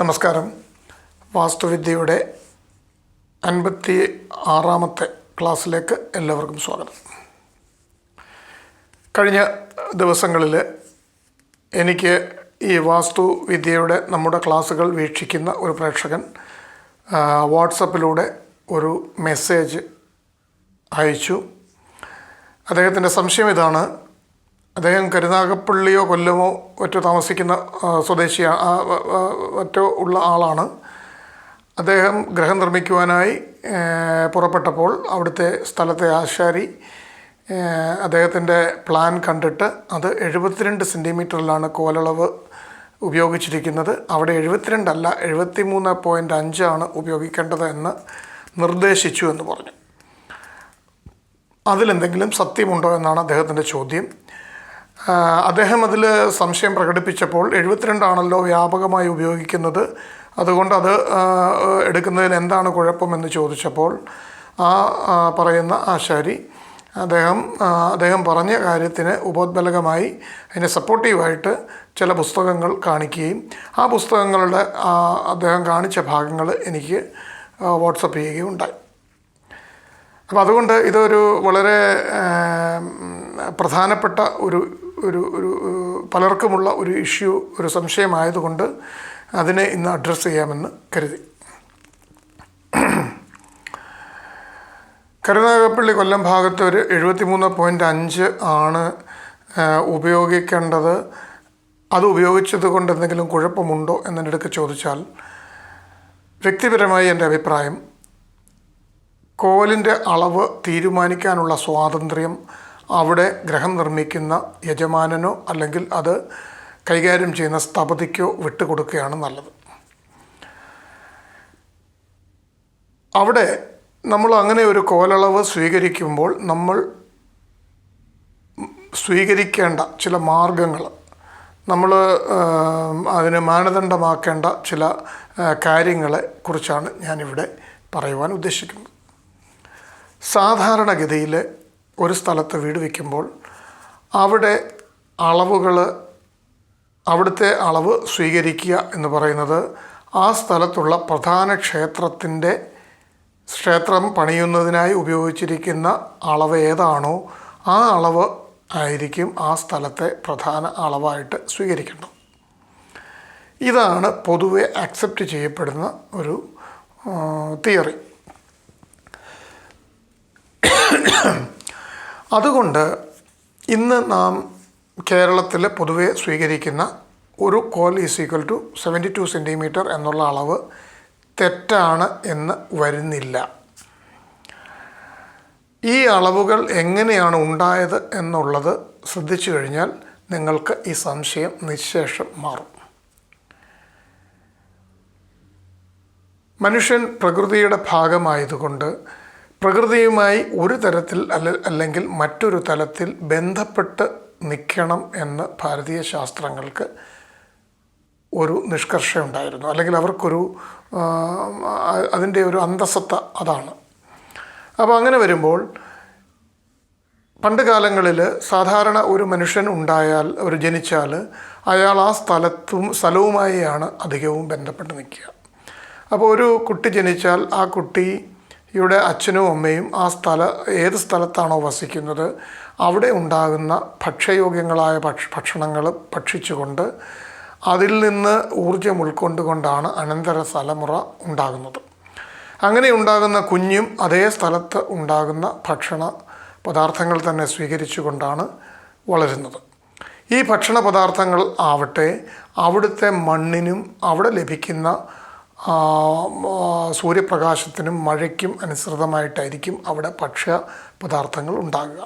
നമസ്കാരം. വാസ്തുവിദ്യയുടെ അൻപത്തി ആറാമത്തെ ക്ലാസ്സിലേക്ക് എല്ലാവർക്കും സ്വാഗതം. കഴിഞ്ഞ ദിവസങ്ങളിൽ എനിക്ക് ഈ വാസ്തുവിദ്യയുടെ നമ്മുടെ ക്ലാസ്സുകൾ വീക്ഷിക്കുന്ന ഒരു പ്രേക്ഷകൻ വാട്സപ്പിലൂടെ ഒരു മെസ്സേജ് അയച്ചു. അദ്ദേഹത്തിന്റെ സംശയം ഇതാണ്. അദ്ദേഹം കരുനാഗപ്പള്ളിയോ കൊല്ലമോ മറ്റോ താമസിക്കുന്ന സ്വദേശി മറ്റോ ഉള്ള ആളാണ്. അദ്ദേഹം ഗ്രഹം നിർമ്മിക്കുവാനായി പുറപ്പെട്ടപ്പോൾ അവിടുത്തെ സ്ഥലത്തെ ആശാരി അദ്ദേഹത്തിന്റെ പ്ലാൻ കണ്ടിട്ട് അത് എഴുപത്തിരണ്ട് സെന്റിമീറ്ററിലാണ് കോലളവ് ഉപയോഗിച്ചിരിക്കുന്നത്. അവിടെ എഴുപത്തിരണ്ടല്ല എഴുപത്തി മൂന്ന് പോയിന്റ് അഞ്ചാണ് ഉപയോഗിക്കേണ്ടത് എന്ന് നിർദ്ദേശിച്ചു എന്ന് പറഞ്ഞു. അതിലെന്തെങ്കിലും സത്യമുണ്ടോ എന്നാണ് അദ്ദേഹത്തിന്റെ ചോദ്യം. അദ്ദേഹം അതിൽ സംശയം പ്രകടിപ്പിച്ചപ്പോൾ എഴുപത്തിരണ്ടാണല്ലോ വ്യാപകമായി ഉപയോഗിക്കുന്നത്. അതുകൊണ്ട് അത് എടുക്കുന്നതിൽ എന്താണ് കുഴപ്പമെന്ന് ചോദിച്ചപ്പോൾ ആ പറയുന്ന ആശാരി അദ്ദേഹം അദ്ദേഹം പറഞ്ഞ കാര്യത്തിന് ഉപോത്ബലകമായി അതിനെ സപ്പോർട്ടീവായിട്ട് ചില പുസ്തകങ്ങൾ കാണിക്കുകയും ആ പുസ്തകങ്ങളുടെ അദ്ദേഹം കാണിച്ച ഭാഗങ്ങൾ എനിക്ക് വാട്സപ്പ് ചെയ്യുകയും ഉണ്ടായി അപ്പോൾ അതുകൊണ്ട് ഇതൊരു വളരെ പ്രധാനപ്പെട്ട ഒരു ഒരു ഒരു പലർക്കുമുള്ള ഒരു ഇഷ്യൂ ഒരു സംശയമായതുകൊണ്ട് അതിനെ ഇന്ന് അഡ്രസ്സ് ചെയ്യാമെന്ന് കരുതി. കരുനാഗപ്പള്ളി കൊല്ലം ഭാഗത്ത് ഒരു എഴുപത്തിമൂന്ന് പോയിന്റ് അഞ്ച് ആണ് ഉപയോഗിക്കേണ്ടത്. അത് ഉപയോഗിച്ചത് കൊണ്ട് എന്തെങ്കിലും കുഴപ്പമുണ്ടോ എന്നെടുക്ക് ചോദിച്ചാൽ വ്യക്തിപരമായി എന്റെ അഭിപ്രായം കോലിന്റെ അളവ് തീരുമാനിക്കാനുള്ള സ്വാതന്ത്ര്യം അവിടെ ഗ്രഹം നിർമ്മിക്കുന്ന യജമാനനോ അല്ലെങ്കിൽ അത് കൈകാര്യം ചെയ്യുന്ന സ്ഥപതിക്കോ വിട്ടുകൊടുക്കുകയാണ് നല്ലത്. അവിടെ നമ്മൾ അങ്ങനെ ഒരു കോലളവ് സ്വീകരിക്കുമ്പോൾ നമ്മൾ സ്വീകരിക്കേണ്ട ചില മാർഗങ്ങൾ നമ്മൾ അതിന് മാനദണ്ഡമാക്കേണ്ട ചില കാര്യങ്ങളെ കുറിച്ചാണ് ഞാനിവിടെ പറയുവാൻ ഉദ്ദേശിക്കുന്നത്. സാധാരണഗതിയിൽ ഒരു സ്ഥലത്ത് വീട് വയ്ക്കുമ്പോൾ അവിടെ അളവുകൾ അവിടുത്തെ അളവ് സ്വീകരിക്കുക എന്ന് പറയുന്നത് ആ സ്ഥലത്തുള്ള പ്രധാന ക്ഷേത്രത്തിന്റെ ക്ഷേത്രം പണിയുന്നതിനായി ഉപയോഗിച്ചിരിക്കുന്ന അളവ് ഏതാണോ ആ അളവ് ആയിരിക്കും ആ സ്ഥലത്തെ പ്രധാന അളവായിട്ട് സ്വീകരിക്കേണ്ടത്. ഇതാണ് പൊതുവെ അക്സെപ്റ്റ് ചെയ്യപ്പെടുന്ന ഒരു തിയറി അതുകൊണ്ട് ഇന്ന് നാം കേരളത്തിൽ പൊതുവെ സ്വീകരിക്കുന്ന ഒരു കോൽ is equal to seventy two centimetre എന്നുള്ള അളവ് തെറ്റാണ് എന്ന് വരുന്നില്ല. ഈ അളവുകൾ എങ്ങനെയാണ് ഉണ്ടായത് എന്നുള്ളത് ശ്രദ്ധിച്ചു കഴിഞ്ഞാൽ നിങ്ങൾക്ക് ഈ സംശയം നിശേഷം മാറും. മനുഷ്യൻ പ്രകൃതിയുടെ ഭാഗമായതുകൊണ്ട് പ്രകൃതിയുമായി ഒരു തരത്തിൽ അല്ല അല്ലെങ്കിൽ മറ്റൊരു തലത്തിൽ ബന്ധപ്പെട്ട് നിൽക്കണം എന്ന് ഭാരതീയ ശാസ്ത്രങ്ങൾക്ക് ഒരു നിഷ്കർഷയുണ്ടായിരുന്നു അല്ലെങ്കിൽ അവർക്കൊരു അതിന്റെ ഒരു അന്തസത്ത അതാണ്. അപ്പോൾ അങ്ങനെ വരുമ്പോൾ പണ്ട് കാലങ്ങളിൽ സാധാരണ ഒരു മനുഷ്യൻ ഉണ്ടായാൽ ഒരു ജനിച്ചാൽ അയാൾ ആ സ്ഥലത്തും സ്ഥലവുമായാണ് അധികവും ബന്ധപ്പെട്ട് നിൽക്കുക. അപ്പോൾ ഒരു കുട്ടി ജനിച്ചാൽ ആ കുട്ടിയുടെ അച്ഛനും അമ്മയും ആ സ്ഥല ഏത് സ്ഥലത്താണോ വസിക്കുന്നത് അവിടെ ഉണ്ടാകുന്ന ഭക്ഷ്യയോഗ്യങ്ങളായ ഭക്ഷ ഭക്ഷണങ്ങൾ ഭക്ഷിച്ചുകൊണ്ട് അതിൽ നിന്ന് ഊർജം ഉൾക്കൊണ്ടുകൊണ്ടാണ് അനന്തര തലമുറ ഉണ്ടാകുന്നത്. അങ്ങനെ ഉണ്ടാകുന്ന കുഞ്ഞും അതേ സ്ഥലത്ത് ഉണ്ടാകുന്ന ഭക്ഷണ പദാർത്ഥങ്ങൾ തന്നെ സ്വീകരിച്ചുകൊണ്ടാണ് വളരുന്നത്. ഈ ഭക്ഷണ പദാർത്ഥങ്ങൾ ആവട്ടെ അവിടുത്തെ മണ്ണിനും അവിടെ ലഭിക്കുന്ന സൂര്യപ്രകാശത്തിനും മഴയ്ക്കും അനുസൃതമായിട്ടായിരിക്കും അവിടെ ഭക്ഷ്യ പദാർത്ഥങ്ങൾ ഉണ്ടാകുക.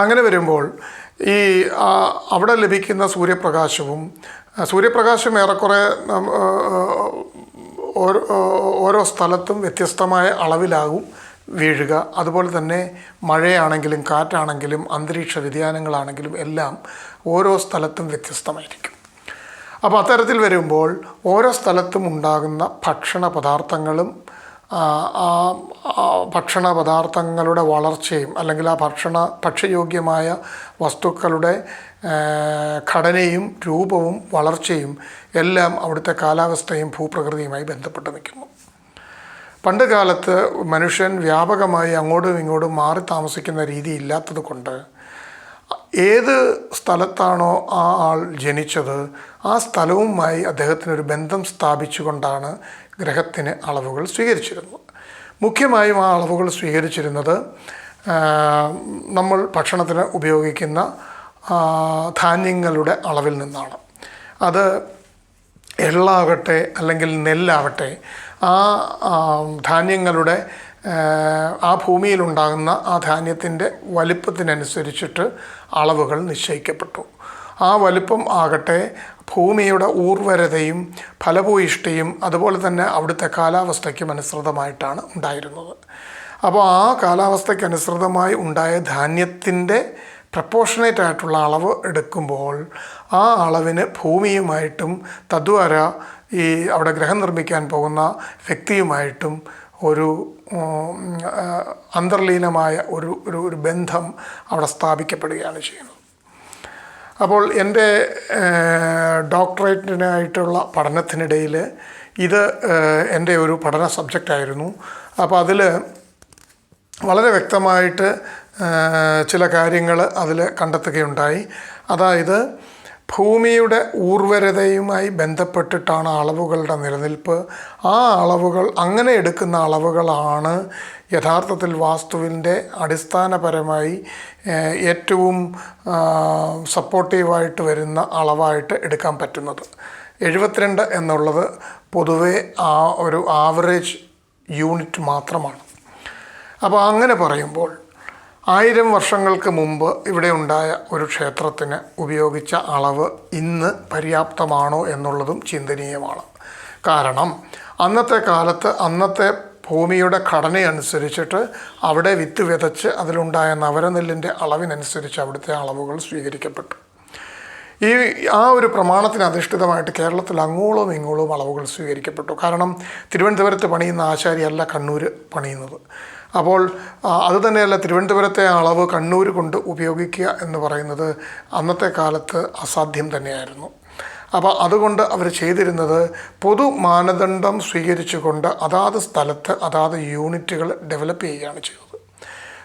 അങ്ങനെ വരുമ്പോൾ ഈ അവിടെ ലഭിക്കുന്ന സൂര്യപ്രകാശവും സൂര്യപ്രകാശം ഏറെക്കുറെ ഓരോ സ്ഥലത്തും വ്യത്യസ്തമായ അളവിലാകും വീഴുക. അതുപോലെ തന്നെ മഴയാണെങ്കിലും കാറ്റാണെങ്കിലും അന്തരീക്ഷ വ്യതിയാനങ്ങളാണെങ്കിലും എല്ലാം ഓരോ സ്ഥലത്തും വ്യത്യസ്തമായിരിക്കും. അപ്പോൾ അത്തരത്തിൽ വരുമ്പോൾ ഓരോ സ്ഥലത്തും ഉണ്ടാകുന്ന ഭക്ഷണ പദാർത്ഥങ്ങളും ഭക്ഷണ പദാർത്ഥങ്ങളുടെ വളർച്ചയും അല്ലെങ്കിൽ ആ ഭക്ഷണ ഭക്ഷ്യയോഗ്യമായ വസ്തുക്കളുടെ ഘടനയും രൂപവും വളർച്ചയും എല്ലാം അവിടുത്തെ കാലാവസ്ഥയും ഭൂപ്രകൃതിയുമായി ബന്ധപ്പെട്ട് നിൽക്കുന്നു. പണ്ട് കാലത്ത് മനുഷ്യൻ വ്യാപകമായി അങ്ങോട്ടും ഇങ്ങോട്ടും മാറി താമസിക്കുന്ന രീതി ഇല്ലാത്തത് കൊണ്ട് ഏത് സ്ഥലത്താണോ ആ ആൾ ജനിച്ചത് ആ സ്ഥലവുമായി അദ്ദേഹത്തിനൊരു ബന്ധം സ്ഥാപിച്ചുകൊണ്ടാണ് ഗ്രഹത്തിന് അളവുകൾ സ്വീകരിച്ചിരുന്നത്. മുഖ്യമായും ആ അളവുകൾ സ്വീകരിച്ചിരുന്നത് നമ്മൾ ഭക്ഷണത്തിന് ഉപയോഗിക്കുന്ന ധാന്യങ്ങളുടെ അളവിൽ നിന്നാണ്. അത് എള്ളാകട്ടെ അല്ലെങ്കിൽ നെല്ലാവട്ടെ ആ ധാന്യങ്ങളുടെ ആ, ഭൂമിയിലുണ്ടാകുന്ന ആ ധാന്യത്തിന്റെ വലിപ്പത്തിനനുസരിച്ചിട്ട് അളവുകൾ നിശ്ചയിക്കപ്പെട്ടു. ആ വലിപ്പം ആകട്ടെ ഭൂമിയുടെ ഊർവരതയും ഫലഭൂയിഷ്ടിയും അതുപോലെ തന്നെ അവിടുത്തെ കാലാവസ്ഥയ്ക്കും അനുസൃതമായിട്ടാണ് ഉണ്ടായിരുന്നത്. അപ്പോൾ ആ കാലാവസ്ഥയ്ക്കനുസൃതമായി ഉണ്ടായ ധാന്യത്തിന്റെ പ്രപ്പോർഷനേറ്റ് ആയിട്ടുള്ള അളവ് എടുക്കുമ്പോൾ ആ അളവിന് ഭൂമിയുമായിട്ടും തദ്വാര ഈ അവിടെ ഗ്രഹം നിർമ്മിക്കാൻ പോകുന്ന വ്യക്തിയുമായിട്ടും ഒരു അന്തർലീനമായ ഒരു ഒരു ഒരു ബന്ധം അവിടെ സ്ഥാപിക്കപ്പെടുകയാണ് ചെയ്യുന്നത്. അപ്പോൾ എന്റെ ഡോക്ടറേറ്റിനായിട്ടുള്ള പഠനത്തിനിടയിൽ ഇത് എന്റെ ഒരു പഠന സബ്ജക്റ്റായിരുന്നു. അപ്പോൾ അതിൽ വളരെ വ്യക്തമായിട്ട് ചില കാര്യങ്ങൾ അതിൽ കണ്ടെത്തുകയുണ്ടായി. അതായത് ഭൂമിയുടെ ഊർവരതയുമായി ബന്ധപ്പെട്ടിട്ടാണ് അളവുകളുടെ നിലനിൽപ്പ്. ആ അളവുകൾ അങ്ങനെ എടുക്കുന്ന അളവുകളാണ് യഥാർത്ഥത്തിൽ വാസ്തുവിന്റെ അടിസ്ഥാനപരമായി ഏറ്റവും സപ്പോർട്ടീവായിട്ട് വരുന്ന അളവായിട്ട് എടുക്കാൻ പറ്റുന്നത്. എഴുപത്തിരണ്ട് എന്നുള്ളത് പൊതുവേ ആ ഒരു ആവറേജ് യൂണിറ്റ് മാത്രമാണ്. അപ്പോൾ അങ്ങനെ പറയുമ്പോൾ ആയിരം വർഷങ്ങൾക്ക് മുമ്പ് ഇവിടെ ഉണ്ടായ ഒരു ക്ഷേത്രത്തിന് ഉപയോഗിച്ച അളവ് ഇന്ന് പര്യാപ്തമാണോ എന്നുള്ളതും ചിന്തനീയമാണ്. കാരണം അന്നത്തെ കാലത്ത് അന്നത്തെ ഭൂമിയുടെ ഘടനയനുസരിച്ചിട്ട് അവിടെ വിത്ത് വിതച്ച് അതിലുണ്ടായ നവരനെല്ലിന്റെ അളവിനനുസരിച്ച് അവിടുത്തെ അളവുകൾ സ്വീകരിക്കപ്പെട്ടു. ഈ ആ ഒരു പ്രമാണത്തിന് അധിഷ്ഠിതമായിട്ട് കേരളത്തിൽ അങ്ങോളം ഇങ്ങോളം അളവുകൾ സ്വീകരിക്കപ്പെട്ടു. കാരണം തിരുവനന്തപുരത്ത് പണിയുന്ന ആശാരിയല്ല കണ്ണൂർ പണിയുന്നത്. അപ്പോൾ അത് തന്നെയല്ല തിരുവനന്തപുരത്തെ അളവ് കണ്ണൂർ കൊണ്ട് ഉപയോഗിക്കുക എന്ന് പറയുന്നത് അന്നത്തെ കാലത്ത് അസാധ്യം തന്നെയായിരുന്നു. അപ്പോൾ അതുകൊണ്ട് അവർ ചെയ്തിരുന്നത് പൊതു മാനദണ്ഡം സ്വീകരിച്ചുകൊണ്ട് അതാത് സ്ഥലത്ത് അതാത് യൂണിറ്റുകൾ ഡെവലപ്പ് ചെയ്യുകയാണ് ചെയ്തത്.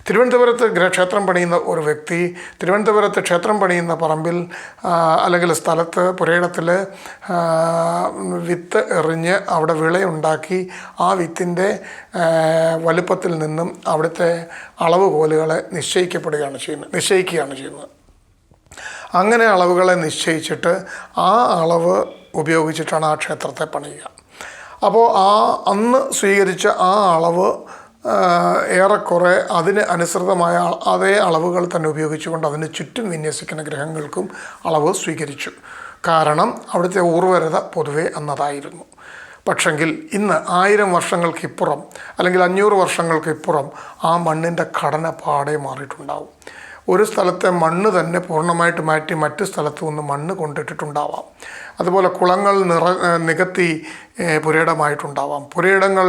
തിരുവനന്തപുരത്ത് ക്ഷേത്രം പണിയുന്ന ഒരു വ്യക്തി തിരുവനന്തപുരത്ത് ക്ഷേത്രം പണിയുന്ന പറമ്പിൽ അല്ലെങ്കിൽ സ്ഥലത്ത് പുരയിടത്തിൽ വിത്ത് എറിഞ്ഞ് അവിടെ വിളയുണ്ടാക്കി ആ വിത്തിന്റെ വലുപ്പത്തിൽ നിന്നും അവിടുത്തെ അളവ് കോലുകളെ നിശ്ചയിക്കപ്പെടുകയാണ് ചെയ്യുന്നത് നിശ്ചയിക്കുകയാണ് ചെയ്യുന്നത്. അങ്ങനെ അളവുകളെ നിശ്ചയിച്ചിട്ട് ആ അളവ് ഉപയോഗിച്ചിട്ടാണ് ആ ക്ഷേത്രത്തെ പണിയുക. അപ്പോൾ ആ അന്ന് സ്വീകരിച്ച ആ അളവ് ഏറെക്കുറെ അതിന് അനുസൃതമായ അതേ അളവുകൾ തന്നെ ഉപയോഗിച്ചുകൊണ്ട് അതിന് ചുറ്റും വിന്യസിക്കുന്ന ഗ്രഹങ്ങൾക്കും അളവ് സ്വീകരിച്ചു. കാരണം അവിടുത്തെ ഊർവരത പൊതുവെ അന്നതായിരുന്നു. പക്ഷെങ്കിൽ ഇന്ന് ആയിരം വർഷങ്ങൾക്കിപ്പുറം അല്ലെങ്കിൽ അഞ്ഞൂറ് വർഷങ്ങൾക്കിപ്പുറം ആ മണ്ണിന്റെ ഘടന പാടെ മാറിയിട്ടുണ്ടാവും. ഒരു സ്ഥലത്തെ മണ്ണ് തന്നെ പൂർണമായിട്ട് മാറ്റി മറ്റു സ്ഥലത്തു നിന്ന് മണ്ണ് കൊണ്ടിട്ടിട്ടുണ്ടാവാം. അതുപോലെ കുളങ്ങൾ നിറ നികത്തി പുരയിടമായിട്ടുണ്ടാവാം. പുരയിടങ്ങൾ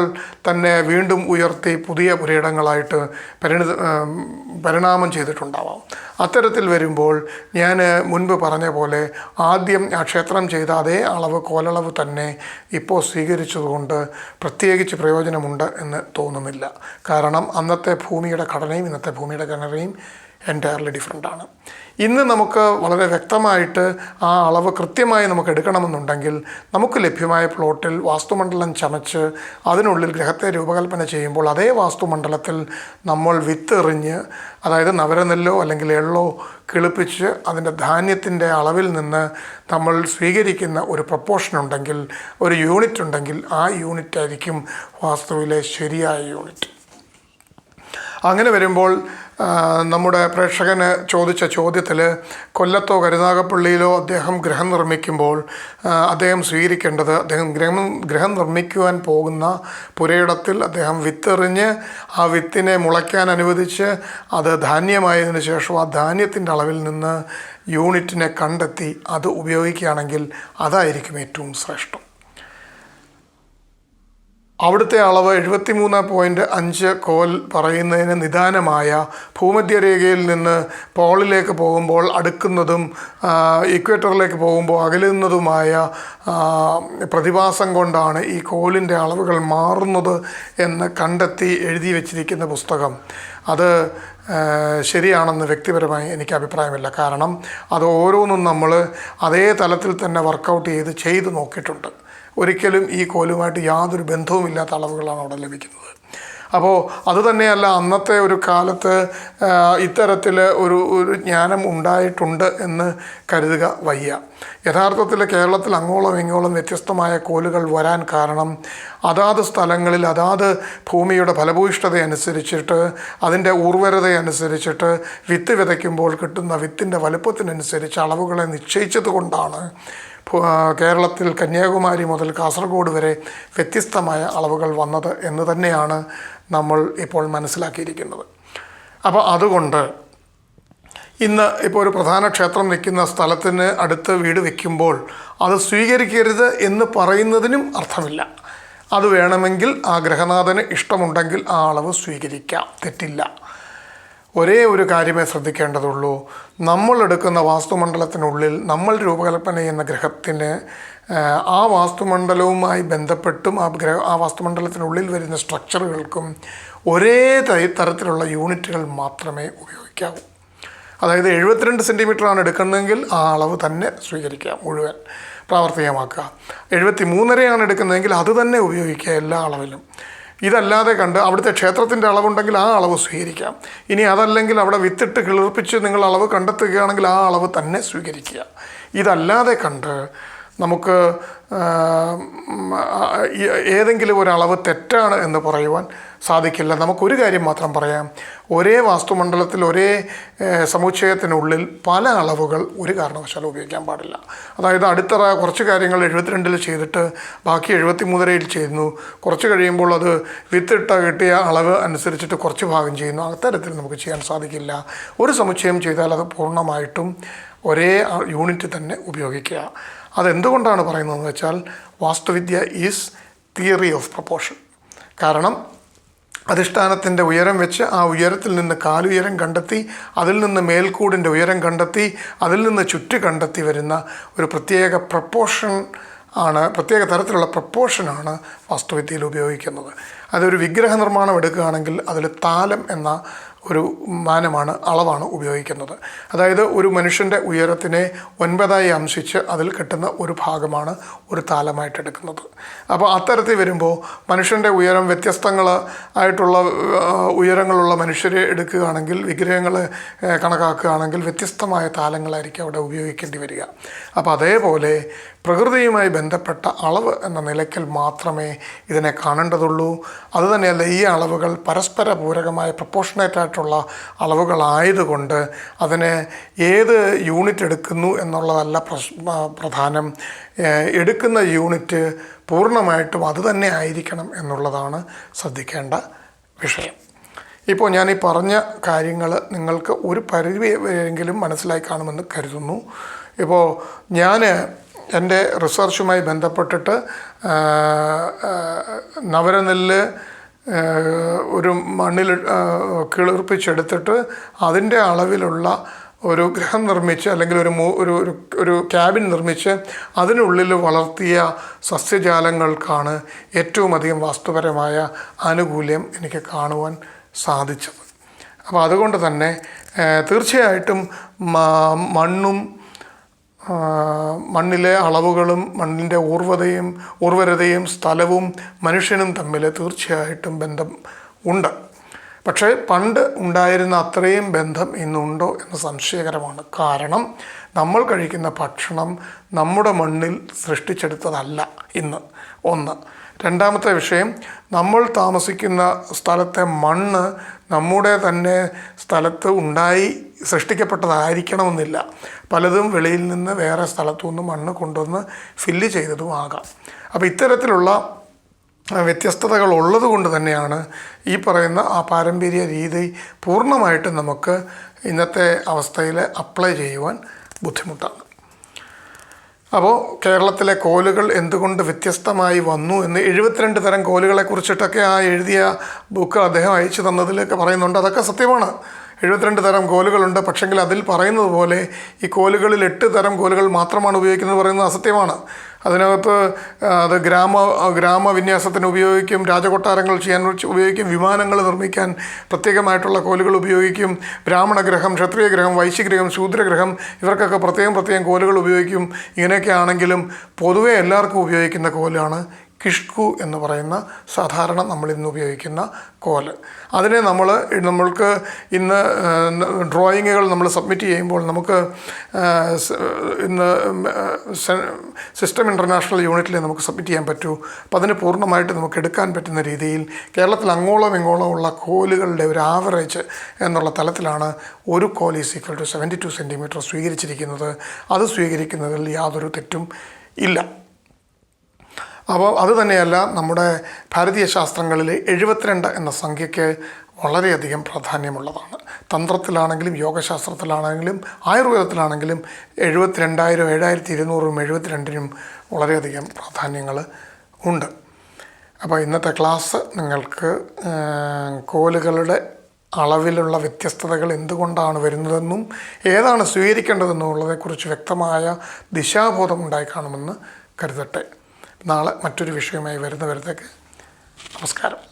തന്നെ വീണ്ടും ഉയർത്തി പുതിയ പുരയിടങ്ങളായിട്ട് പരിണിത പരിണാമം ചെയ്തിട്ടുണ്ടാവാം. അത്തരത്തിൽ വരുമ്പോൾ ഞാൻ മുൻപ് പറഞ്ഞ പോലെ ആദ്യം ആ ക്ഷേത്രം ചെയ്ത അതേ അളവ് കോലളവ് തന്നെ ഇപ്പോൾ സ്വീകരിച്ചതുകൊണ്ട് പ്രത്യേകിച്ച് പ്രയോജനമുണ്ട് എന്ന് തോന്നുന്നില്ല. കാരണം അന്നത്തെ ഭൂമിയുടെ ഘടനയും ഇന്നത്തെ ഭൂമിയുടെ ഘടനയും എന്റയർലി ആണ്. ഇന്ന് നമുക്ക് വളരെ വ്യക്തമായിട്ട് ആ അളവ് കൃത്യമായി നമുക്ക് എടുക്കണമെന്നുണ്ടെങ്കിൽ നമുക്ക് ലഭ്യമായ പ്ലോട്ടിൽ വാസ്തുമണ്ഡലം ചമച്ച് അതിനുള്ളിൽ ഗ്രഹത്തെ രൂപകൽപ്പന ചെയ്യുമ്പോൾ അതേ വാസ്തുമണ്ഡലത്തിൽ നമ്മൾ വിത്തെറിഞ്ഞ് അതായത് നവരനെല്ലോ അല്ലെങ്കിൽ എള്ളോ കിളിപ്പിച്ച് അതിന്റെ ധാന്യത്തിന്റെ അളവിൽ നിന്ന് നമ്മൾ സ്വീകരിക്കുന്ന ഒരു പ്രപ്പോർഷൻ ഉണ്ടെങ്കിൽ ഒരു യൂണിറ്റ് ഉണ്ടെങ്കിൽ ആ യൂണിറ്റ് ആയിരിക്കും വാസ്തുവിലെ ശരിയായ യൂണിറ്റ് അങ്ങനെ വരുമ്പോൾ നമ്മുടെ പ്രേക്ഷകന് ചോദിച്ച ചോദ്യത്തിൽ കൊല്ലത്തോ കരുനാഗപ്പള്ളിയിലോ അദ്ദേഹം ഗ്രഹം നിർമ്മിക്കുമ്പോൾ അദ്ദേഹം സ്വീകരിക്കേണ്ടത് അദ്ദേഹം ഗ്രഹം ഗ്രഹം നിർമ്മിക്കുവാൻ പോകുന്ന പുരയിടത്തിൽ അദ്ദേഹം വിത്തെറിഞ്ഞ് ആ വിത്തിനെ മുളയ്ക്കാൻ അനുവദിച്ച് അത് ധാന്യമായതിനു ശേഷം ആ ധാന്യത്തിന്റെ അളവിൽ നിന്ന് യൂണിറ്റിനെ കണ്ടെത്തി അത് ഉപയോഗിക്കുകയാണെങ്കിൽ അതായിരിക്കും ഏറ്റവും ശ്രേഷ്ഠം. അവിടുത്തെ അളവ് എഴുപത്തിമൂന്ന് പോയിന്റ് അഞ്ച് കോൽ പറയുന്നതിന് നിദാനമായ ഭൂമധ്യരേഖയിൽ നിന്ന് പോളിലേക്ക് പോകുമ്പോൾ അടുക്കുന്നതും ഇക്വേറ്ററിലേക്ക് പോകുമ്പോൾ അകലുന്നതുമായ പ്രതിഭാസം കൊണ്ടാണ് ഈ കോലിന്റെ അളവുകൾ മാറുന്നത് എന്ന് കണ്ടെത്തി എഴുതി വച്ചിരിക്കുന്ന പുസ്തകം. അത് ശരിയാണെന്ന് വ്യക്തിപരമായി എനിക്ക് അഭിപ്രായമില്ല. കാരണം അത് ഓരോന്നും നമ്മൾ അതേ തലത്തിൽ തന്നെ വർക്കൗട്ട് ചെയ്ത് ചെയ്ത് നോക്കിയിട്ടുണ്ട്. ഒരിക്കലും ഈ കോലുമായിട്ട് യാതൊരു ബന്ധവുമില്ലാത്ത അളവുകളാണ് അവിടെ ലഭിക്കുന്നത്. അപ്പോൾ അതുതന്നെയല്ല അന്നത്തെ ഒരു കാലത്ത് ഇത്തരത്തിൽ ഒരു ഒരു ജ്ഞാനം ഉണ്ടായിട്ടുണ്ട് എന്ന് കരുതുക വയ്യ. യഥാർത്ഥത്തിൽ കേരളത്തിൽ അങ്ങോളം ഇങ്ങോളം വ്യത്യസ്തമായ കോലുകൾ വരാൻ കാരണം അതാത് സ്ഥലങ്ങളിൽ അതാത് ഭൂമിയുടെ ഫലഭൂയിഷ്ഠത അനുസരിച്ചിട്ട് അതിന്റെ ഉർവരത അനുസരിച്ചിട്ട് വിത്ത് വിതയ്ക്കുമ്പോൾ കിട്ടുന്ന വിത്തിന്റെ വലുപ്പത്തിനനുസരിച്ച് അളവുകളെ നിശ്ചയിച്ചത് കൊണ്ടാണ് കേരളത്തിൽ കന്യാകുമാരി മുതൽ കാസർഗോഡ് വരെ വ്യത്യസ്തമായ അളവുകൾ വന്നത് എന്ന് തന്നെയാണ് നമ്മൾ ഇപ്പോൾ മനസ്സിലാക്കിയിരിക്കുന്നത്. അപ്പോൾ അതുകൊണ്ട് ഇന്ന് ഇപ്പോൾ ഒരു പ്രധാന ക്ഷേത്രം നിൽക്കുന്ന സ്ഥലത്തിന് അടുത്ത് വീട് വയ്ക്കുമ്പോൾ അത് സ്വീകരിക്കരുത് എന്ന് പറയുന്നതിനും അർത്ഥമില്ല. അത് വേണമെങ്കിൽ ആ ഗ്രഹനാഥന് ഇഷ്ടമുണ്ടെങ്കിൽ ആ അളവ് സ്വീകരിക്കാം. തെറ്റില്ല. ഒരേ ഒരു കാര്യമേ ശ്രദ്ധിക്കേണ്ടതുള്ളൂ. നമ്മൾ എടുക്കുന്ന വാസ്തുമണ്ഡലത്തിനുള്ളിൽ നമ്മൾ രൂപകൽപ്പന ചെയ്യുന്ന ഗ്രഹത്തിന് ആ, വാസ്തുമണ്ഡലവുമായി ബന്ധപ്പെട്ടും ആ ഗ്രഹ ആ വാസ്തുമണ്ഡലത്തിനുള്ളിൽ വരുന്ന സ്ട്രക്ചറുകൾക്കും ഒരേ തരത്തിലുള്ള യൂണിറ്റുകൾ മാത്രമേ ഉപയോഗിക്കാവൂ. അതായത് എഴുപത്തിരണ്ട് സെന്റിമീറ്ററാണ് എടുക്കുന്നതെങ്കിൽ ആ അളവ് തന്നെ സ്വീകരിക്കുക മുഴുവൻ പ്രാവർത്തികമാക്കുക. എഴുപത്തി മൂന്നരയാണ് എടുക്കുന്നതെങ്കിൽ അത് തന്നെ ഉപയോഗിക്കുക എല്ലാ അളവിലും. ഇതല്ലാതെ കണ്ട് അവിടുത്തെ ക്ഷേത്രത്തിന്റെ അളവുണ്ടെങ്കിൽ ആ അളവ് സ്വീകരിക്കാം. ഇനി അതല്ലെങ്കിൽ അവിടെ വിത്തിട്ട് കിളിർപ്പിച്ച് നിങ്ങൾ അളവ് കണ്ടെത്തുകയാണെങ്കിൽ ആ അളവ് തന്നെ സ്വീകരിക്കുക. ഇതല്ലാതെ കണ്ട് നമുക്ക് ഏതെങ്കിലും ഒരു അളവ് തെറ്റാണ് എന്ന് പറയുവാൻ സാധിക്കില്ല. നമുക്കൊരു കാര്യം മാത്രം പറയാം. ഒരേ വാസ്തുമണ്ഡലത്തിൽ ഒരേ സമുച്ചയത്തിനുള്ളിൽ പല അളവുകൾ ഒരു കാരണവശാലും ഉപയോഗിക്കാൻ പാടില്ല. അതായത് അടുത്തറ കുറച്ച് കാര്യങ്ങൾ എഴുപത്തിരണ്ടിൽ ചെയ്തിട്ട് ബാക്കി എഴുപത്തി മൂന്നരയിൽ ചെയ്യുന്നു. കുറച്ച് കഴിയുമ്പോൾ അത് വിത്തിട്ട കിട്ടിയ അളവ് അനുസരിച്ചിട്ട് കുറച്ച് ഭാഗം ചെയ്യുന്നു. അത്തരത്തിൽ നമുക്ക് ചെയ്യാൻ സാധിക്കില്ല. ഒരു സമുച്ചയം ചെയ്താൽ അത് പൂർണമായിട്ടും ഒരേ യൂണിറ്റ് തന്നെ ഉപയോഗിക്കുക. അതെന്തുകൊണ്ടാണ് പറയുന്നതെന്ന് വെച്ചാൽ വാസ്തുവിദ്യ ഈസ് തിയറി ഓഫ് പ്രപ്പോർഷൻ. കാരണം അധിഷ്ഠാനത്തിന്റെ ഉയരം വെച്ച് ആ ഉയരത്തിൽ നിന്ന് കാലുയരം കണ്ടെത്തി അതിൽ നിന്ന് മേൽക്കൂടിന്റെ ഉയരം കണ്ടെത്തി അതിൽ നിന്ന് ചുറ്റ് കണ്ടെത്തി വരുന്ന ഒരു പ്രത്യേക പ്രപ്പോർഷൻ ആണ് പ്രത്യേക തരത്തിലുള്ള പ്രപ്പോർഷനാണ് വാസ്തുവിദ്യയിൽ ഉപയോഗിക്കുന്നത്. അതൊരു വിഗ്രഹ നിർമ്മാണം എടുക്കുകയാണെങ്കിൽ അതിൽ താലം എന്ന ഒരു മാനമാണ് അളവാണ് ഉപയോഗിക്കുന്നത്. അതായത് ഒരു മനുഷ്യന്റെ ഉയരത്തിനെ ഒൻപതായി അംശിച്ച് അതിൽ കിട്ടുന്ന ഒരു ഭാഗമാണ് ഒരു താലമായിട്ട് എടുക്കുന്നത്. അപ്പോൾ അത്തരത്തിൽ വരുമ്പോൾ മനുഷ്യന്റെ ഉയരം വ്യത്യസ്തങ്ങൾ ആയിട്ടുള്ള ഉയരങ്ങളുള്ള മനുഷ്യരെ എടുക്കുകയാണെങ്കിൽ വിഗ്രഹങ്ങൾ കണക്കാക്കുകയാണെങ്കിൽ വ്യത്യസ്തമായ താലങ്ങളായിരിക്കും അവിടെ ഉപയോഗിക്കേണ്ടി വരിക. അപ്പോൾ അതേപോലെ പ്രകൃതിയുമായി ബന്ധപ്പെട്ട അളവ് എന്ന നിലയ്ക്കൽ മാത്രമേ ഇതിനെ കാണേണ്ടതുള്ളൂ. അതുതന്നെയല്ല ഈ അളവുകൾ പരസ്പര പൂരകമായ പ്രപ്പോർഷനേറ്റ് ആയിട്ടുള്ള അളവുകളായതുകൊണ്ട് അതിന് ഏത് യൂണിറ്റ് എടുക്കുന്നു എന്നുള്ളതല്ല പ്രധാനം. എടുക്കുന്ന യൂണിറ്റ് പൂർണമായിട്ടും അതുതന്നെ ആയിരിക്കണം എന്നുള്ളതാണ് ശ്രദ്ധിക്കേണ്ട വിഷയം. ഇപ്പോൾ ഞാൻ ഈ പറഞ്ഞ കാര്യങ്ങൾ നിങ്ങൾക്ക് ഒരു പരിധി എങ്കിലും മനസ്സിലായി കാണുമെന്ന് കരുതുന്നു. ഇപ്പോൾ ഞാൻ എന്റെ റിസർച്ചുമായി ബന്ധപ്പെട്ടിട്ട് നവരനെല്ല് ഒരു മണ്ണിൽ കിളിർപ്പിച്ചെടുത്തിട്ട് അതിന്റെ അളവിലുള്ള ഒരു ഗ്രഹം നിർമ്മിച്ച് അല്ലെങ്കിൽ ഒരു മൂ ഒരു ഒരു ക്യാബിൻ നിർമ്മിച്ച് അതിനുള്ളിൽ വളർത്തിയ സസ്യജാലങ്ങൾക്കാണ് ഏറ്റവും അധികം വാസ്തുപരമായ ആനുകൂല്യം എനിക്ക് കാണുവാൻ സാധിച്ചത്. അപ്പോൾ അതുകൊണ്ട് തന്നെ തീർച്ചയായിട്ടും മണ്ണും മണ്ണിലെ അളവുകളും മണ്ണിന്റെ ഊർവതയും ഊർവരതയും സ്ഥലവും മനുഷ്യനും തമ്മിൽ തീർച്ചയായിട്ടും ബന്ധം ഉണ്ട്. പക്ഷേ പണ്ട് ഉണ്ടായിരുന്ന അത്രയും ബന്ധം ഇന്നുണ്ടോ എന്ന് സംശയകരമാണ്. കാരണം നമ്മൾ കഴിക്കുന്ന ഭക്ഷണം നമ്മുടെ മണ്ണിൽ സൃഷ്ടിച്ചെടുത്തതല്ല ഇന്ന്. ഒന്ന് രണ്ടാമത്തെ വിഷയം നമ്മൾ താമസിക്കുന്ന സ്ഥലത്തെ മണ്ണ് നമ്മുടെ തന്നെ സ്ഥലത്ത് ഉണ്ടായി സൃഷ്ടിക്കപ്പെട്ടതായിരിക്കണമെന്നില്ല. പലതും വെളിയിൽ നിന്ന് വേറെ സ്ഥലത്തു നിന്ന് മണ്ണ് കൊണ്ടുവന്ന് ഫില്ല് ചെയ്തതും ആകാം. അപ്പോൾ ഇത്തരത്തിലുള്ള വ്യത്യസ്തതകൾ ഉള്ളത് കൊണ്ട് തന്നെയാണ് ഈ പറയുന്ന ആ പാരമ്പര്യ രീതി പൂർണമായിട്ടും നമുക്ക് ഇന്നത്തെ അവസ്ഥയിൽ അപ്ലൈ ചെയ്യുവാൻ ബുദ്ധിമുട്ടാണ്. അപ്പോൾ കേരളത്തിലെ കോലുകൾ എന്തുകൊണ്ട് വ്യത്യസ്തമായി വന്നു എന്ന് എഴുപത്തിരണ്ട് തരം കോലുകളെ കുറിച്ചിട്ടൊക്കെ ആ എഴുതിയ ബുക്ക് അദ്ദേഹം അയച്ചു തന്നതിലൊക്കെ പറയുന്നുണ്ട്. അതൊക്കെ സത്യമാണ്. എഴുപത്തിരണ്ട് തരം കോലുകളുണ്ട്. പക്ഷെങ്കിൽ അതിൽ പറയുന്നത് പോലെ ഈ കോലുകളിൽ എട്ട് തരം കോലുകൾ മാത്രമാണ് ഉപയോഗിക്കുന്നത് പറയുന്നത് അസത്യമാണ്. അതിനകത്ത് അത് ഗ്രാമ ഗ്രാമവിന്യാസത്തിന് ഉപയോഗിക്കും രാജകൊട്ടാരങ്ങൾ ചെയ്യാൻ ഉപയോഗിക്കും വിമാനങ്ങൾ നിർമ്മിക്കാൻ പ്രത്യേകമായിട്ടുള്ള കോലുകൾ ഉപയോഗിക്കും ബ്രാഹ്മണഗ്രഹം ക്ഷത്രിയഗ്രഹം വൈശ്യഗ്രഹം ശൂദ്രഗ്രഹം ഇവർക്കൊക്കെ പ്രത്യേകം പ്രത്യേകം കോലുകൾ ഉപയോഗിക്കും. ഇങ്ങനെയൊക്കെ ആണെങ്കിലും പൊതുവെ എല്ലാവർക്കും ഉപയോഗിക്കുന്ന കോലാണ് കിഷ്കു എന്ന് പറയുന്ന സാധാരണ നമ്മൾ ഇന്ന് ഉപയോഗിക്കുന്ന കോൽ അതിനെ നമ്മൾ നമ്മൾക്ക് ഇന്ന് ഡ്രോയിങ്ങുകൾ നമ്മൾ സബ്മിറ്റ് ചെയ്യുമ്പോൾ നമുക്ക് ഇന്ന് സിസ്റ്റം ഇന്റർനാഷണൽ യൂണിറ്റിൽ നമുക്ക് സബ്മിറ്റ് ചെയ്യാൻ പറ്റൂ. അപ്പോൾ അതിന് പൂർണമായിട്ട് നമുക്ക് എടുക്കാൻ പറ്റുന്ന രീതിയിൽ കേരളത്തിൽ അങ്ങോളം ഇങ്ങോളം ഉള്ള കോലുകളുടെ ഒരു ആവറേജ് എന്നുള്ള തലത്തിലാണ് ഒരു കോൽ is equal to seventy two centimetre സ്വീകരിച്ചിരിക്കുന്നത്. അത് സ്വീകരിക്കുന്നതിൽ യാതൊരു തെറ്റും ഇല്ല. അപ്പോൾ അതുതന്നെയല്ല നമ്മുടെ ഭാരതീയ ശാസ്ത്രങ്ങളിൽ എഴുപത്തിരണ്ട് എന്ന സംഖ്യയ്ക്ക് വളരെയധികം പ്രാധാന്യമുള്ളതാണ്. തന്ത്രത്തിലാണെങ്കിലും യോഗശാസ്ത്രത്തിലാണെങ്കിലും ആയുർവേദത്തിലാണെങ്കിലും എഴുപത്തിരണ്ടായിരം ഏഴായിരത്തി ഇരുന്നൂറും എഴുപത്തിരണ്ടിനും വളരെയധികം പ്രാധാന്യങ്ങൾ ഉണ്ട്. അപ്പോൾ ഇന്നത്തെ ക്ലാസ് നിങ്ങൾക്ക് കോലുകളുടെ അളവിലുള്ള വ്യത്യസ്തതകൾ എന്തുകൊണ്ടാണ് വരുന്നതെന്നും ഏതാണ് സ്വീകരിക്കേണ്ടതെന്നുള്ളതെക്കുറിച്ച് വ്യക്തമായ ദിശാബോധം ഉണ്ടായി കാണുമെന്ന് കരുതട്ടെ. നാളെ മറ്റൊരു വിഷയമായി വരുന്നവരത്തേക്ക് നമസ്കാരം.